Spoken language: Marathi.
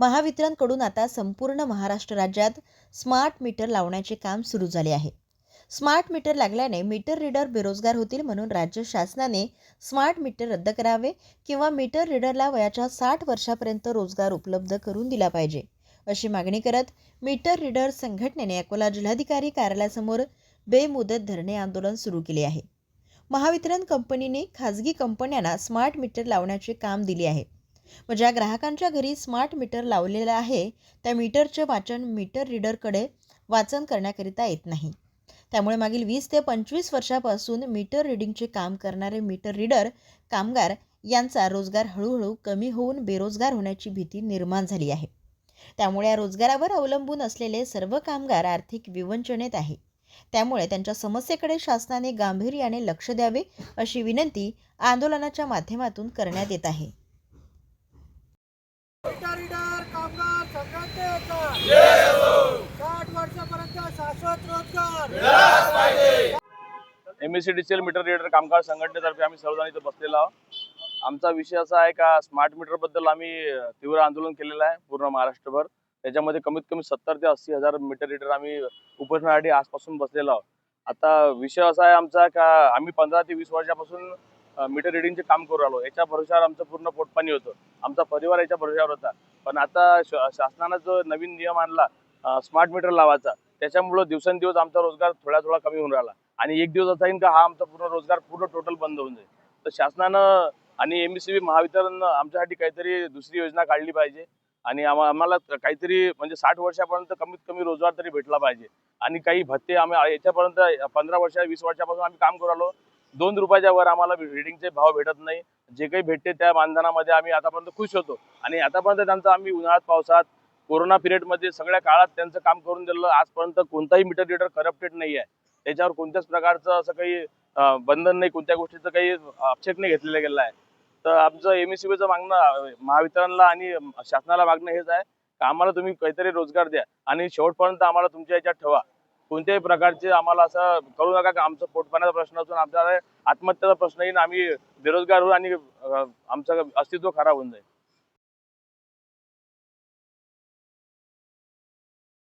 महावितरणकडून आता संपूर्ण महाराष्ट्र राज्यात स्मार्ट मीटर लावण्याचे काम सुरू झाले आहे. स्मार्ट मीटर लागल्याने मीटर रीडर बेरोजगार होतील म्हणून राज्य शासनाने स्मार्ट मीटर रद्द करावे किंवा मीटर रीडरला वयाच्या साठ वर्षापर्यंत रोजगार उपलब्ध करून दिला पाहिजे. अशी मागणी करत मीटर रीडर संघटनेने अकोला जिल्हाधिकारी कार्यालयासमोर बेमुदत धरणे आंदोलन सुरू केले आहे. महावितरण कंपनीने खाजगी कंपन्यांना स्मार्ट मीटर लावण्याचे काम दिले आहे. व ज्या ग्राहकांच्या घरी स्मार्ट मीटर लावलेलं आहे त्या मीटरचे वाचन मीटर रीडरकडे वाचन करण्याकरिता येत नाही. त्यामुळे मागील वीस ते पंचवीस वर्षापासून मीटर रिडिंगचे काम करणारे मीटर रीडर कामगार यांचा रोजगार हळूहळू कमी होऊन बेरोजगार होण्याची भीती निर्माण झाली आहे. त्यामुळे या रोजगारावर अवलंबून असलेले सर्व कामगार आर्थिक विवंचनेत आहे. त्यामुळे त्यांच्या समस्येकडे शासनाने गांभीर्याने लक्ष द्यावे अशी विनंती आंदोलनाच्या माध्यमातून करण्यात येत आहे. M S C D C L meter reader कामगार संघटनेतर्फे आम्ही सर्वजण इथं बसलेलो आहोत. आमचा विषय असा आहे का स्मार्ट मीटरबद्दल आम्ही तीव्र आंदोलन केलेलं आहे पूर्ण महाराष्ट्रभर. त्याच्यामध्ये कमीत कमी सत्तर ते अस्सी हजार मीटर लिटर आम्ही उपसण्यासाठी आजपासून बसलेलो आहोत. आता विषय असा आहे आमचा का आम्ही पंधरा ते वीस वर्षापासून मीटर रिडिंगचे काम करू आलो. याच्या भरोशावर आमचं पूर्ण पोटपाणी होतं. आमचा परिवार याच्या भरोशावर होता. पण आता शासनानं जो नवीन नियम आणला स्मार्ट मीटर लावायचा त्याच्यामुळं दिवसेंदिवस आमचा रोजगार थोडा थोडा कमी होऊन राहिला. आणि एक दिवस असा येईल का हा आमचा पूर्ण रोजगार पूर्ण टोटल बंद होऊन जाईल. तर शासनानं आणि एम सी बी महावितरण आमच्यासाठी काहीतरी दुसरी योजना काढली पाहिजे. आणि आम्हा- आम्हाला काहीतरी म्हणजे साठ वर्षापर्यंत कमीत कमी रोजगार तरी भेटला पाहिजे. आणि काही भत्ते आम्ही याच्यापर्यंत पंधरा वर्ष वीस वर्षापासून आम्ही काम करू आलो दोन रुपयाच्या वर आम्हाला रिडिंगचे भाव भेटत नाही. जे काही भेटते त्या मानधनामध्ये आम्ही आतापर्यंत खुश होतो. आणि आतापर्यंत त्यांचं आम्ही उन्हाळ्यात पावसात कोरोना पिरियडमध्ये सगळ्या काळात त्यांचं काम करून दिलं आजपर्यंत कोणताही मीटर रिडर करप्टेड नाही आहे. त्याच्यावर कोणत्याच प्रकारचं असं काही बंधन नाही. कोणत्या गोष्टीचं काही आक्षेप नाही घेतलेला गेला आहे. तर आमचं एम एस मागणं महावितरणला आणि शासनाला मागणं हेच आहे. का आम्हाला तुम्ही काहीतरी रोजगार द्या आणि शेवटपर्यंत आम्हाला तुमच्या याच्यात ठेवा. कोणत्याही प्रकारचे आम्हाला असं करू नका का आमचं पोटपाण्याचा प्रश्न असून आमचा आत्महत्याचा प्रश्न येईन आम्ही बेरोजगार होऊ आणि आमचं अस्तित्व खराब होऊन जाईल.